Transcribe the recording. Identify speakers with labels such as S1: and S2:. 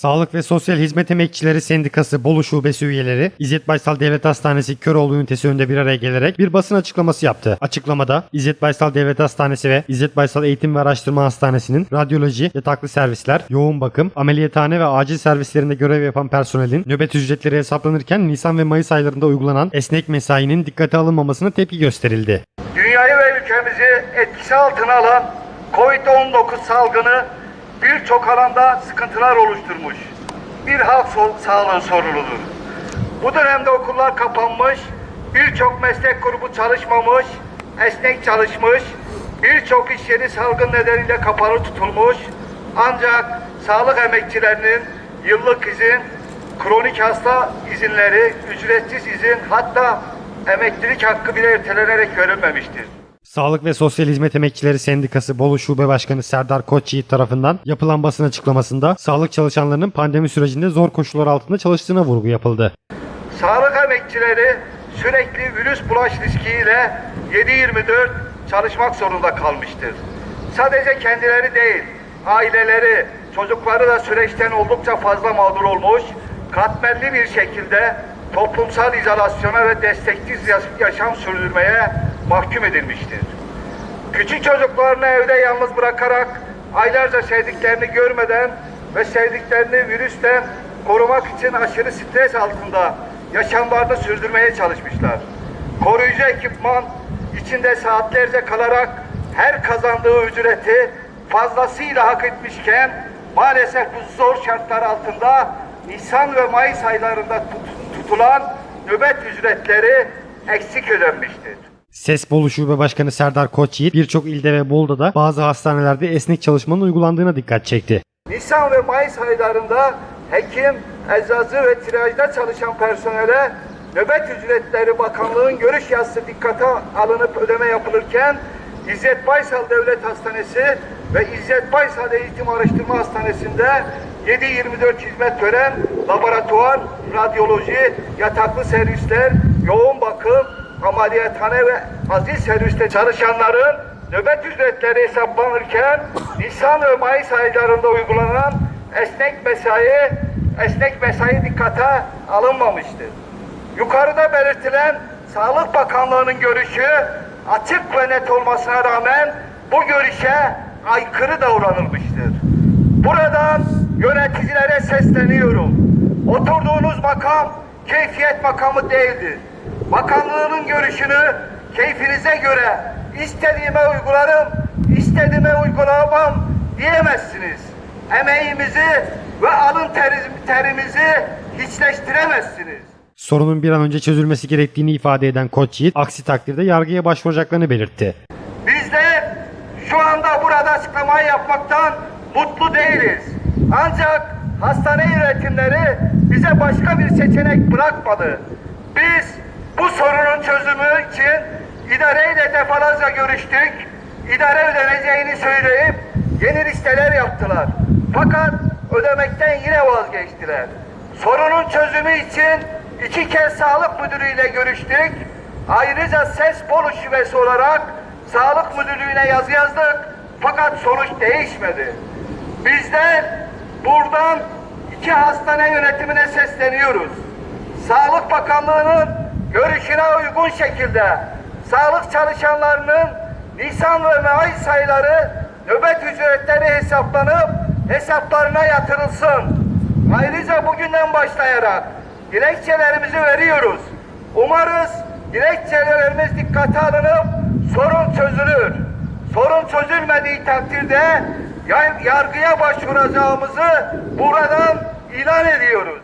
S1: Sağlık ve Sosyal Hizmet Emekçileri Sendikası Bolu Şubesi üyeleri İzzet Baysal Devlet Hastanesi Köroğlu ünitesi önünde bir araya gelerek bir basın açıklaması yaptı. Açıklamada İzzet Baysal Devlet Hastanesi ve İzzet Baysal Eğitim ve Araştırma Hastanesi'nin radyoloji, yataklı servisler, yoğun bakım, ameliyathane ve acil servislerinde görev yapan personelin nöbet ücretleri hesaplanırken Nisan ve Mayıs aylarında uygulanan esnek mesainin dikkate alınmamasına tepki gösterildi.
S2: Dünyayı ve ülkemizi etkisi altına alan Covid-19 salgını birçok alanda sıkıntılar oluşturmuş. Bir halk sağlığı sorunudur. Bu dönemde okullar kapanmış, birçok meslek grubu çalışmamış, esnek çalışmış, birçok iş yeri salgın nedeniyle kapalı tutulmuş. Ancak sağlık emekçilerinin yıllık izin, kronik hasta izinleri, ücretsiz izin hatta emeklilik hakkı bile ertelenerek verilmemiştir.
S1: Sağlık ve Sosyal Hizmet Emekçileri Sendikası Bolu Şube Başkanı Serdar Koçyiğit tarafından yapılan basın açıklamasında sağlık çalışanlarının pandemi sürecinde zor koşullar altında çalıştığına vurgu yapıldı.
S2: Sağlık emekçileri sürekli virüs bulaş riskiyle 7-24 çalışmak zorunda kalmıştır. Sadece kendileri değil, aileleri, çocukları da süreçten oldukça fazla mağdur olmuş, katmerli bir şekilde toplumsal izolasyona ve desteksiz yaş- yaşam sürdürmeye mahkum edilmiştir. Küçük çocuklarını evde yalnız bırakarak aylarca sevdiklerini görmeden ve sevdiklerini virüsten korumak için aşırı stres altında yaşamlarını sürdürmeye çalışmışlar. Koruyucu ekipman içinde saatlerce kalarak her kazandığı ücreti fazlasıyla hak etmişken maalesef bu zor şartlar altında Nisan ve Mayıs aylarında tut- tutulan nöbet ücretleri eksik ödenmiştir.
S1: Ses Bolu Şube Başkanı Serdar Koçyiğit birçok ilde ve Bolu'da da bazı hastanelerde esnek çalışmanın uygulandığına dikkat çekti.
S2: Nisan ve Mayıs aylarında hekim, eczacı ve tirajda çalışan personele nöbet ücretleri bakanlığın görüş yazısı dikkate alınıp ödeme yapılırken İzzet Baysal Devlet Hastanesi ve İzzet Baysal Eğitim Araştırma Hastanesi'nde 7-24 hizmet veren laboratuvar, radyoloji, yataklı servisler, yoğun bakım, ameliyathane ve acil serviste çalışanların nöbet ücretleri hesaplanırken Nisan ve Mayıs aylarında uygulanan esnek mesai esnek mesai dikkate alınmamıştır. Yukarıda belirtilen Sağlık Bakanlığı'nın görüşü açık ve net olmasına rağmen bu görüşe aykırı davranılmıştır. Buradan yöneticilere sesleniyorum. Oturduğunuz makam keyfiyet makamı değildir. Bakanlığının görüşünü keyfinize göre istediğime uygularım, istediğime uygulamam diyemezsiniz. Emeğimizi ve alın teri- terimizi hiçleştiremezsiniz.
S1: Sorunun bir an önce çözülmesi gerektiğini ifade eden Koçyiğit, aksi takdirde yargıya başvuracaklarını belirtti.
S2: Bizler şu anda burada açıklamayı yapmaktan mutlu değiliz. Ancak hastane yönetimleri bize başka bir seçenek bırakmadı. Biz bu sorunun çözümü için idareyle defalarca görüştük. İdare ödeneceğini söyleyip yeni listeler yaptılar. Fakat ödemekten yine vazgeçtiler. Sorunun çözümü için iki kez sağlık müdürüyle görüştük. Ayrıca ses Bolu şubesi olarak sağlık müdürlüğüne yazı yazdık. Fakat sonuç değişmedi. Bizler buradan iki hastane yönetimine sesleniyoruz. Sağlık Bakanlığı'nın görüşüne uygun şekilde sağlık çalışanlarının Nisan ve Mayıs ayları nöbet ücretleri hesaplanıp hesaplarına yatırılsın. Ayrıca bugünden başlayarak dilekçelerimizi veriyoruz. Umarız dilekçelerimiz dikkate alınıp sorun çözülür. Sorun çözülmediği takdirde ya- yargıya başvuracağımızı buradan ilan ediyoruz.